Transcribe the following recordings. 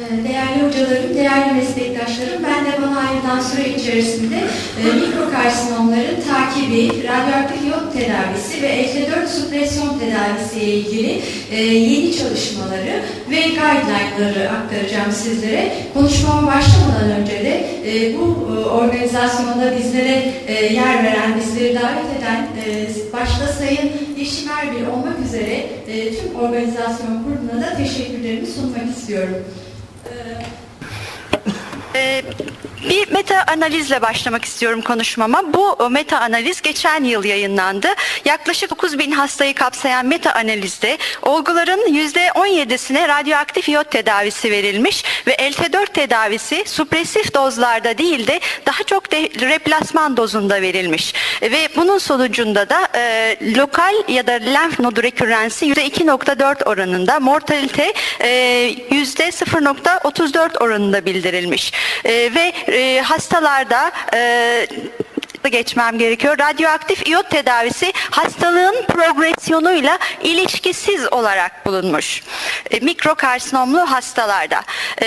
Ee, Değerli hocalarım, değerli meslektaşlarım, ben de bana ayrılan süre içerisinde e, mikrokarsinomların takibi, radyoaktif iyon tedavisi ve ET4 süpresyon tedavisi ile ilgili e, yeni çalışmaları ve guideline'ları aktaracağım sizlere. Konuşmama başlamadan önce de e, bu e, organizasyonda bizlere e, yer veren, bizleri davet eden e, başta Sayın Yeşim Erbil olmak üzere e, tüm organizasyon kuruluna da teşekkürlerimi sunmak istiyorum. uh, Ee, Bir meta analizle başlamak istiyorum konuşmama. Bu meta analiz geçen yıl yayınlandı. Yaklaşık 9 bin hastayı kapsayan meta analizde olguların %17'sine radyoaktif iyot tedavisi verilmiş ve LT4 tedavisi supresif dozlarda değil de daha çok de replasman dozunda verilmiş. Ve bunun sonucunda da e, lokal ya da lenf nodu rekürrensi %2.4 oranında, mortalite e, %0.34 oranında bildirilmiş. E, ve e, hastalarda e, geçmem gerekiyor. Radyoaktif iyot tedavisi hastalığın progresyonuyla ilişkisiz olarak bulunmuş. E, mikrokarsinomlu hastalarda. E,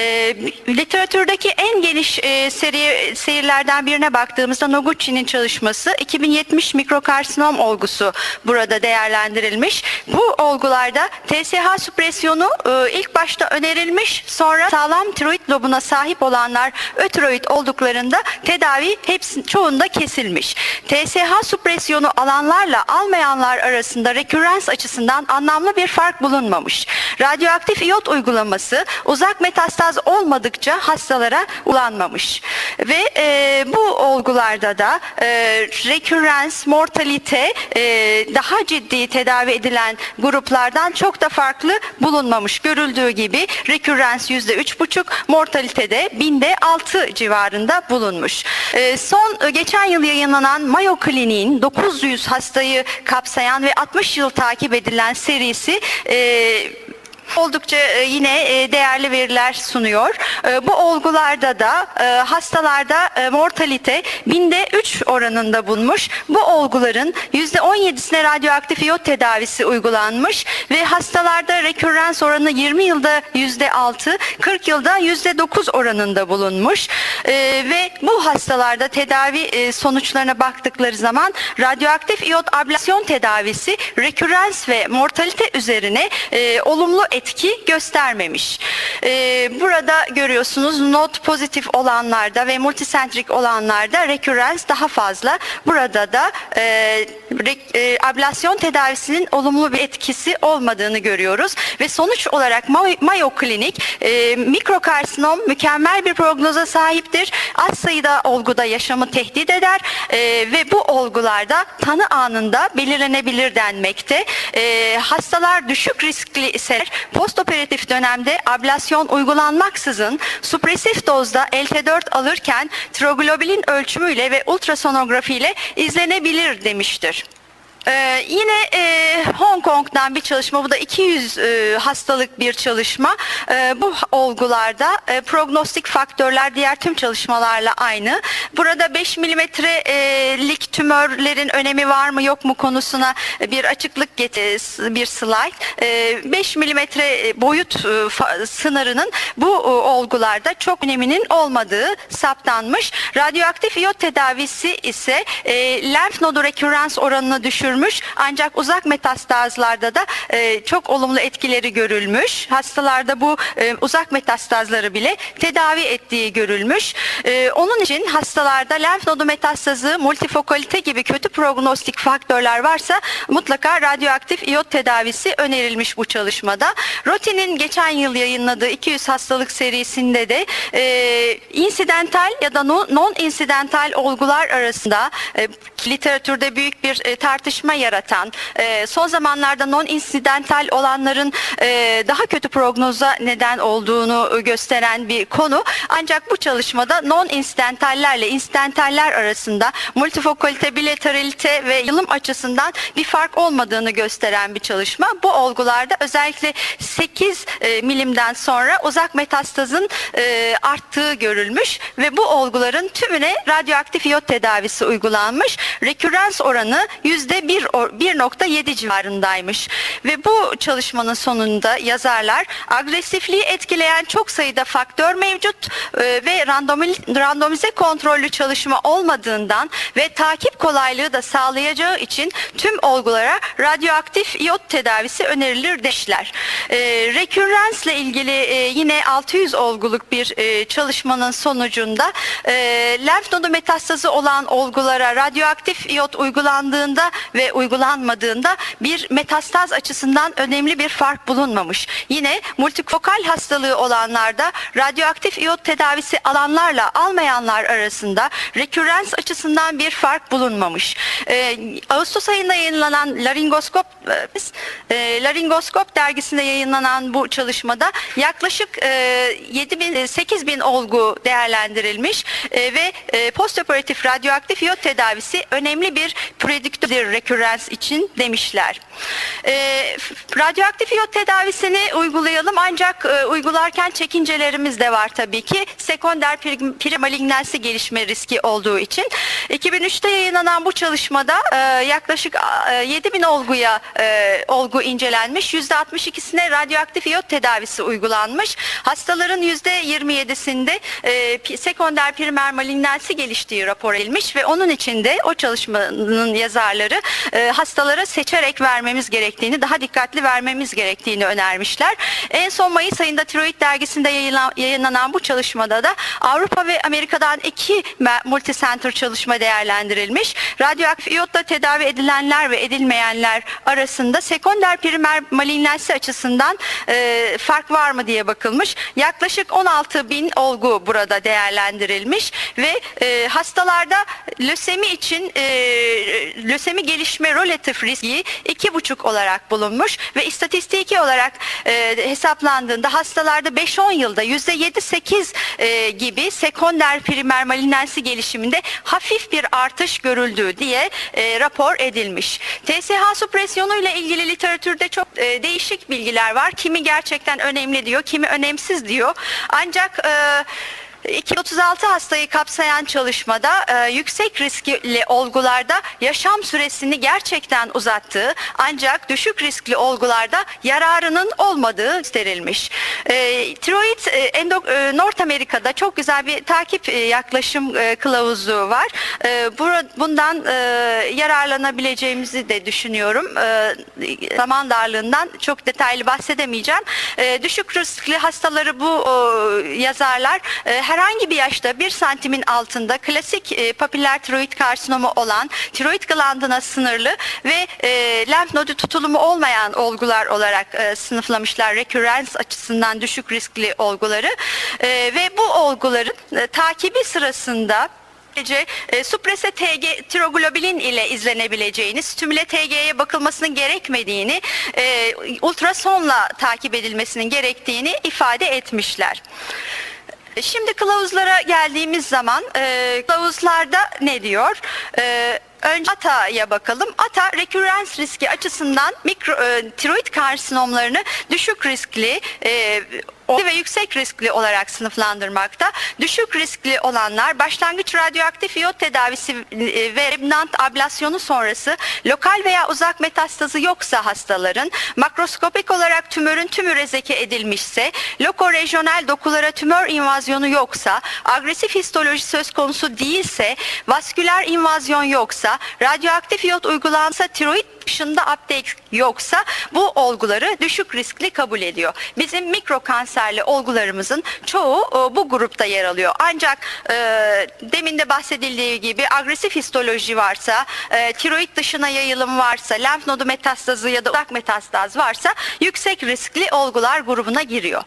literatürdeki en geniş e, seri seyirlerden birine baktığımızda Noguchi'nin çalışması 2070 mikrokarsinom olgusu burada değerlendirilmiş. Bu olgularda TSH süpresyonu e, ilk başta önerilmiş sonra sağlam tiroid lobuna sahip olanlar ötiroid olduklarında tedavi hepsi çoğunda kesilmiş. TSH süpresyonu alanlarla almayanlar arasında rekürrens açısından anlamlı bir fark bulunmamış. Radyoaktif iyot uygulaması uzak metastaz olmadıkça hastalara ulanmamış. Ve e, bu olgularda da e, rekürrens, mortalite e, daha ciddi tedavi edilen gruplardan çok da farklı bulunmamış. Görüldüğü gibi rekürrens %3,5, mortalitede binde 6 civarında bulunmuş. E, son e, geçen yıl yayınlanan Mayo Clinic'in 900 hastayı kapsayan ve 60 yıl takip edilen serisi e, oldukça e, yine e, değerli veriler sunuyor. E, Bu olgularda da hastalarda mortalite binde 3 oranında bulmuş. Bu olguların %17'sine radyoaktif iyot tedavisi uygulanmış ve hastalarda rekürrens oranı 20 yılda %6, 40 yılda %9 oranında bulunmuş. E, Ve bu hastalarda tedavi e, sonuçlarına baktıkları zaman radyoaktif iyot ablasyon tedavisi rekürrens ve mortalite üzerine e, olumlu etki göstermemiş. Ee, burada görüyorsunuz not pozitif olanlarda ve multisentrik olanlarda rekürrens daha fazla. Burada da e, re- e, ablasyon tedavisinin olumlu bir etkisi olmadığını görüyoruz ve sonuç olarak Mayo, Clinic e, mikrokarsinom mükemmel bir prognoza sahiptir. Az sayıda olguda yaşamı tehdit eder e, ve bu olgularda tanı anında belirlenebilir denmekte. E, hastalar düşük riskli ise postoperatif dönemde ablasyon uygulanmaksızın supresif dozda LT4 alırken troglobulin ölçümüyle ve ultrasonografi ile izlenebilir demiştir. Ee, yine e, Hong Kong'dan bir çalışma, bu da 200 e, hastalık bir çalışma. E, bu olgularda e, prognostik faktörler diğer tüm çalışmalarla aynı. Burada 5 milimetrelik tümörlerin önemi var mı yok mu konusuna bir açıklık getir bir slide. E, 5 milimetre boyut e, fa- sınırının bu e, olgularda çok öneminin olmadığı saptanmış. Radyoaktif iyot tedavisi ise e, lenf nodu rekürrens oranını düşürmüş ancak uzak metastazlarda da e, çok olumlu etkileri görülmüş. Hastalarda bu e, uzak metastazları bile tedavi ettiği görülmüş. E, onun için hastalarda lenf nodu metastazı, multifokalite gibi kötü prognostik faktörler varsa mutlaka radyoaktif iyot tedavisi önerilmiş bu çalışmada. Rotin'in geçen yıl yayınladığı 200 hastalık serisinde de e, insidental ya da non- non-insidental olgular arasında e, literatürde büyük bir e, tartışma yaratan, e, son zamanlarda non-insidental olanların e, daha kötü prognoza neden olduğunu gösteren bir konu. Ancak bu çalışmada non-insidentallerle insidentaller arasında multifokalite, bilateralite ve yılım açısından bir fark olmadığını gösteren bir çalışma. Bu olgularda özellikle 8 e, milimden sonra uzak metastazın e, arttığı görülmüş ve bu olguların tümüne radyoaktif iyot tedavisi uygulanmış. Rekürrens oranı yüzde bir o- 1.7 civarındaymış. Ve bu çalışmanın sonunda yazarlar agresifliği etkileyen çok sayıda faktör mevcut e, ve randomi- randomize kontrollü çalışma olmadığından ve takip kolaylığı da sağlayacağı için tüm olgulara radyoaktif iyot tedavisi önerilir demişler. E, Recurrence ile ilgili e, yine 600 olguluk bir e, çalışmanın sonucunda e, lenf nodu metastazı olan olgulara radyoaktif iyot uygulandığında ve uygulanmadığında bir metastaz açısından önemli bir fark bulunmamış. Yine multifokal hastalığı olanlarda radyoaktif iyot tedavisi alanlarla almayanlar arasında rekürrens açısından bir fark bulunmamış. Ee, Ağustos ayında yayınlanan laringoskop e, e, laringoskop dergisinde yayınlanan bu çalışmada yaklaşık e, 7 bin, 8 bin olgu değerlendirilmiş e, ve e, postoperatif radyoaktif iyot tedavisi önemli bir prediktördür rekürrens için demişler. E, radyoaktif iyot tedavisini uygulayalım ancak e, uygularken çekincelerimiz de var tabii ki. Sekonder pri- premalignansi gelişme riski olduğu için. 2003'te yayınlanan bu çalışmada e, yaklaşık e, 7 bin olguya e, olgu incelenmiş. %62'sine radyoaktif iyot tedavisi uygulanmış. Hastaların %27'sinde e, sekonder primer malignansi geliştiği rapor edilmiş ve onun içinde o çalışmanın yazarları e, hastalara seçerek vermemiz gerektiğini, daha dikkatli vermemiz gerektiğini önermişler. En son Mayıs ayında Tiroid dergisinde yayınla- yayınlanan bu çalışmada da Avrupa ve Amerika'dan iki multicenter çalışma değerlendirilmiş. Radyoaktif iyotla tedavi edilenler ve edilmeyenler arasında sekonder primer malignansi açısından e, fark var mı diye bakılmış. Yaklaşık 16 bin olgu burada değerlendirilmiş ve e, hastalarda lösemi için e, lösemi gelişme relatif riski iki buçuk olarak bulunmuş ve istatistiki olarak e, hesaplandığında hastalarda 5-10 yılda %7-8 e, gibi sekonder primer malignansi gelişiminde hafif bir artış görüldüğü diye e, rapor edilmiş. TSH supresyonu ile ilgili literatürde çok e, değişik bilgiler var. Kimi gerçekten önemli diyor, kimi önemsiz diyor. Ancak e, 236 hastayı kapsayan çalışmada e, yüksek riskli olgularda yaşam süresini gerçekten uzattığı ancak düşük riskli olgularda yararının olmadığı gösterilmiş. E, tiroid e, endo- e, North Amerika'da çok güzel bir takip e, yaklaşım e, kılavuzu var. E, bura- bundan e, yararlanabileceğimizi de düşünüyorum. E, zaman darlığından çok detaylı bahsedemeyeceğim. E, düşük riskli hastaları bu e, yazarlar e, herhangi bir yaşta bir santimin altında klasik e, papiller tiroid karsinomu olan tiroid glandına sınırlı ve e, lenf nodu tutulumu olmayan olgular olarak e, sınıflamışlar recurrence açısından düşük riskli olguları E, ve bu olguların e, takibi sırasında Sadece e, suprese TG tiroglobulin ile izlenebileceğini, stimüle TG'ye bakılmasının gerekmediğini, e, ultrasonla takip edilmesinin gerektiğini ifade etmişler. Şimdi kılavuzlara geldiğimiz zaman e, kılavuzlarda ne diyor? E, önce ATA'ya bakalım. ATA rekürrens riski açısından mikro e, tiroid karsinomlarını düşük riskli e, ve yüksek riskli olarak sınıflandırmakta. Düşük riskli olanlar başlangıç radyoaktif iyot tedavisi e, ve remnant ablasyonu sonrası lokal veya uzak metastazı yoksa hastaların makroskopik olarak tümörün tümü rezeke edilmişse, lokoregional dokulara tümör invazyonu yoksa, agresif histoloji söz konusu değilse, vasküler invazyon yoksa, radyoaktif iyot uygulansa tiroid dışında uptake yoksa bu olguları düşük riskli kabul ediyor. Bizim mikro kanserli olgularımızın çoğu e, bu grupta yer alıyor. Ancak e, demin de bahsedildiği gibi agresif histoloji varsa, e, tiroid dışına yayılım varsa, lenf nodu metastazı ya da uzak metastaz varsa yüksek riskli olgular grubuna giriyor.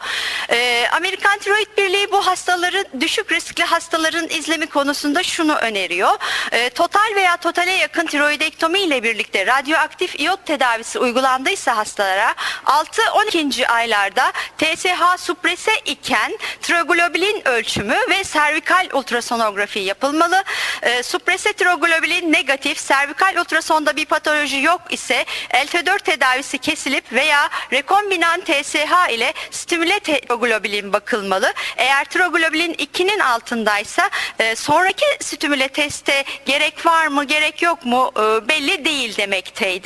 E, Amerikan Tiroid Birliği bu hastaların düşük riskli hastaların izlemi konusunda şunu öneriyor. E, total veya totale yakın tiroidektomi ile birlikte radyoaktif iyot tedavisi uygulandıysa hastalara 6-12. aylarda TSH suprese iken tiroglobulin ölçümü ve servikal ultrasonografi yapılmalı. E, suprese tiroglobulin negatif, servikal ultrasonda bir patoloji yok ise LT4 tedavisi kesilip veya rekombinant TSH ile stimüle tiroglobulin bakılmalı. Eğer tiroglobulin 2'nin altındaysa e, sonraki stimüle teste gerek var mı gerek yok mu e, belli değil demekteydi.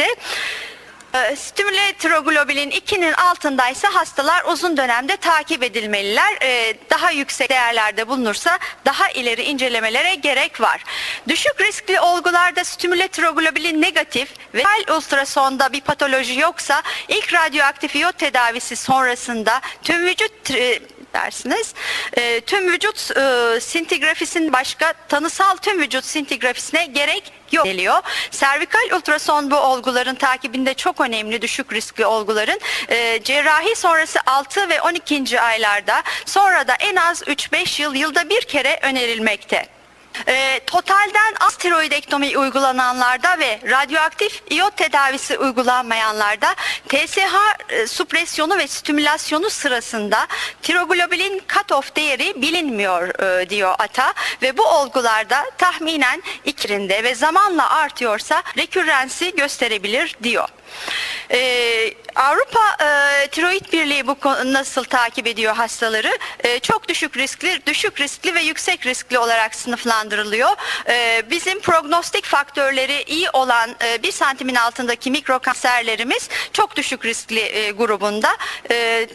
E, Stimüle tiroglobulin 2'nin altındaysa hastalar uzun dönemde takip edilmeliler. E, Daha yüksek değerlerde bulunursa daha ileri incelemelere gerek var. Düşük riskli olgularda stimüle tiroglobulin negatif ve hal ultrasonda bir patoloji yoksa ilk radyoaktif iyot tedavisi sonrasında tüm vücut tri- dersiniz. E, tüm vücut e, sintigrafisinin başka tanısal tüm vücut sintigrafisine gerek yok geliyor. Servikal ultrason bu olguların takibinde çok önemli düşük riskli olguların. E, cerrahi sonrası 6 ve 12. aylarda sonra da en az 3-5 yıl yılda bir kere önerilmekte. E, totalden az uygulananlarda ve radyoaktif iyot tedavisi uygulanmayanlarda TSH e, supresyonu ve stimülasyonu sırasında tiroglobulin cutoff değeri bilinmiyor e, diyor ATA ve bu olgularda tahminen ikirinde ve zamanla artıyorsa rekürrensi gösterebilir diyor. Ee, Avrupa e, Tiroid Birliği bu nasıl takip ediyor hastaları? E, çok düşük riskli, düşük riskli ve yüksek riskli olarak sınıflandırılıyor. E, bizim prognostik faktörleri iyi olan e, 1 santimin altındaki mikrokanserlerimiz çok düşük riskli e, grubunda. E,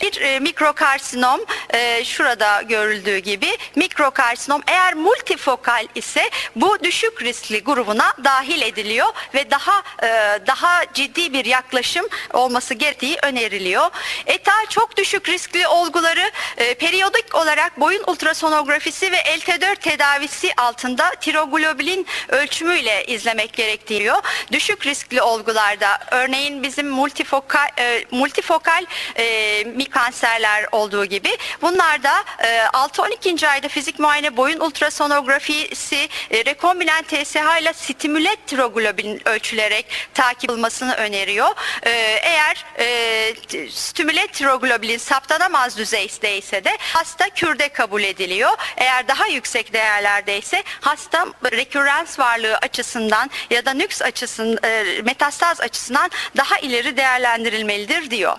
bir e, mikrokarsinom e, şurada görüldüğü gibi mikrokarsinom eğer multifokal ise bu düşük riskli grubuna dahil ediliyor ve daha e, daha ciddi bir yaklaşım olması gerektiği öneriliyor. ETA çok düşük riskli olguları e, periyodik olarak boyun ultrasonografisi ve LT4 tedavisi altında tiroglobulin ölçümüyle izlemek gerektiriyor. Düşük riskli olgularda örneğin bizim multifokal e, multifokal e, kanserler olduğu gibi bunlarda e, 6-12. ayda fizik muayene boyun ultrasonografisi e, rekombinant TSH ile stimüle tiroglobulin ölçülerek takip edilmesini öneriyor. E, eğer e, stimüle tiroglobulin saptanamaz düzeydeyse de hasta kürde kabul ediliyor. Eğer daha yüksek değerlerdeyse hasta rekürrens varlığı açısından ya da nüks açısından e, metastaz açısından daha ileri değerlendirilmelidir diyor.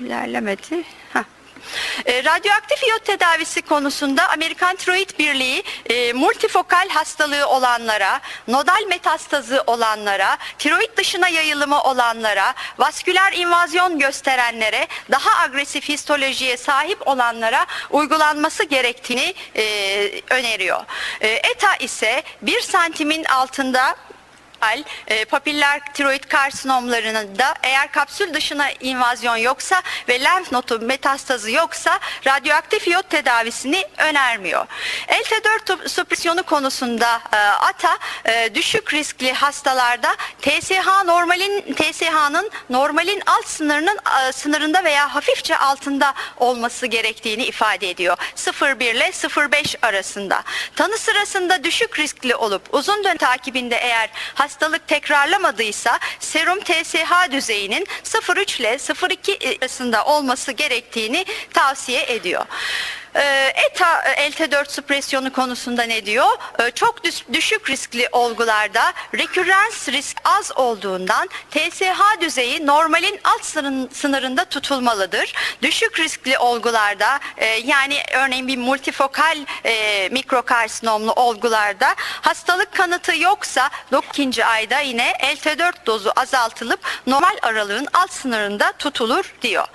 İlerlemedi. Heh. E, radyoaktif iyot tedavisi konusunda Amerikan Tiroid Birliği e, multifokal hastalığı olanlara, nodal metastazı olanlara, tiroid dışına yayılımı olanlara, vasküler invazyon gösterenlere, daha agresif histolojiye sahip olanlara uygulanması gerektiğini e, öneriyor. E, ETA ise 1 santimin altında Papiller, e, papiller tiroid karsinomlarında eğer kapsül dışına invazyon yoksa ve lenf nodu metastazı yoksa radyoaktif iyot tedavisini önermiyor. LT4 supresyonu konusunda e, ATA e, düşük riskli hastalarda TSH normalin TSH'nın normalin alt sınırının e, sınırında veya hafifçe altında olması gerektiğini ifade ediyor. 0,1 ile 0,5 arasında. Tanı sırasında düşük riskli olup uzun dönem takibinde eğer hastalık tekrarlamadıysa serum TSH düzeyinin 0,3 ile 0,2 arasında olması gerektiğini tavsiye ediyor. Ee, ETA e, LT4 supresyonu konusunda ne diyor? Ee, Çok düş- düşük riskli olgularda rekürrens risk az olduğundan TSH düzeyi normalin alt sınırın- sınırında tutulmalıdır. Düşük riskli olgularda e, yani örneğin bir multifokal e, mikrokarsinomlu olgularda hastalık kanıtı yoksa 9. ayda yine LT4 dozu azaltılıp normal aralığın alt sınırında tutulur diyor.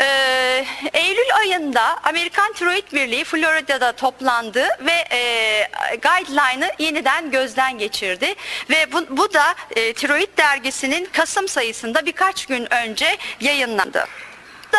Ee, Eylül ayında Amerikan Tiroid Birliği Florida'da toplandı ve e, guideline'ı yeniden gözden geçirdi ve bu, bu da e, Tiroid dergisinin Kasım sayısında birkaç gün önce yayınlandı. da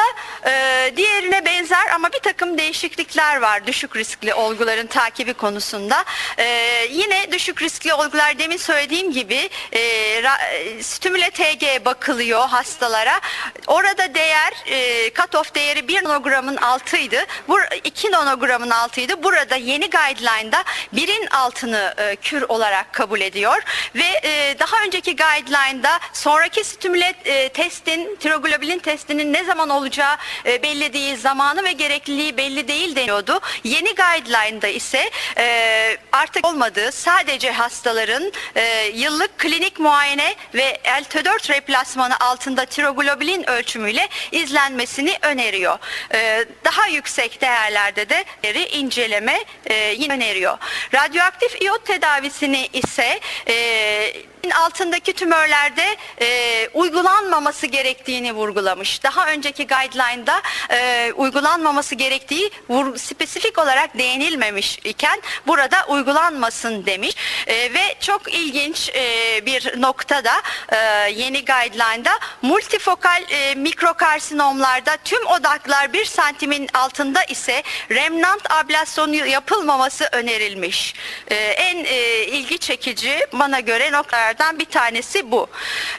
e, diğerine benzer ama bir takım değişiklikler var düşük riskli olguların takibi konusunda. E, yine düşük riskli olgular demin söylediğim gibi e, ra- e, stimüle TG bakılıyor hastalara. Orada değer e, cut-off değeri 1 nanogramın altıydı. Bu 2 nanogramın altıydı. Burada yeni guideline'da birin altını e, kür olarak kabul ediyor ve e, daha önceki guideline'da sonraki stimüle e, testin, tiroglobulin testinin ne zaman olacağı e, belli değil, zamanı ve gerekliliği belli değil deniyordu. Yeni guideline'da ise e, artık olmadığı sadece hastaların e, yıllık klinik muayene ve LT4 replasmanı altında tiroglobulin ölçümüyle izlenmesini öneriyor. E, daha yüksek değerlerde de inceleme e, öneriyor. Radyoaktif iyot tedavisini ise e, altındaki tümörlerde e, uygulanmaması gerektiğini vurgulamış. Daha önceki guideline'da e, uygulanmaması gerektiği vur, spesifik olarak değinilmemiş iken burada uygulanmasın demiş. E, ve çok ilginç e, bir noktada e, yeni guideline'da multifokal e, mikrokarsinomlarda tüm odaklar 1 santimin altında ise remnant ablasyonu yapılmaması önerilmiş. E, en e, ilgi çekici bana göre noktalardan bir tanesi bu.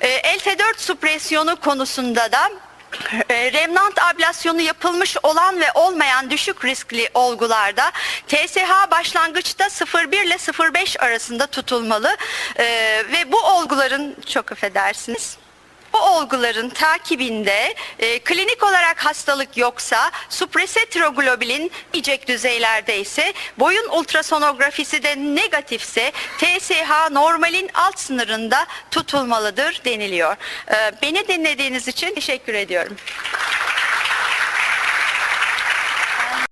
E, LT4 supresyonu konusunda da e, Remnant ablasyonu yapılmış olan ve olmayan düşük riskli olgularda TSH başlangıçta 0,1 ile 0,5 arasında tutulmalı E, ve bu olguların çok affedersiniz bu olguların takibinde e, klinik olarak hastalık yoksa suprese tiroglobulin yiyecek düzeylerde ise boyun ultrasonografisi de negatifse TSH normalin alt sınırında tutulmalıdır deniliyor. E, beni dinlediğiniz için teşekkür ediyorum.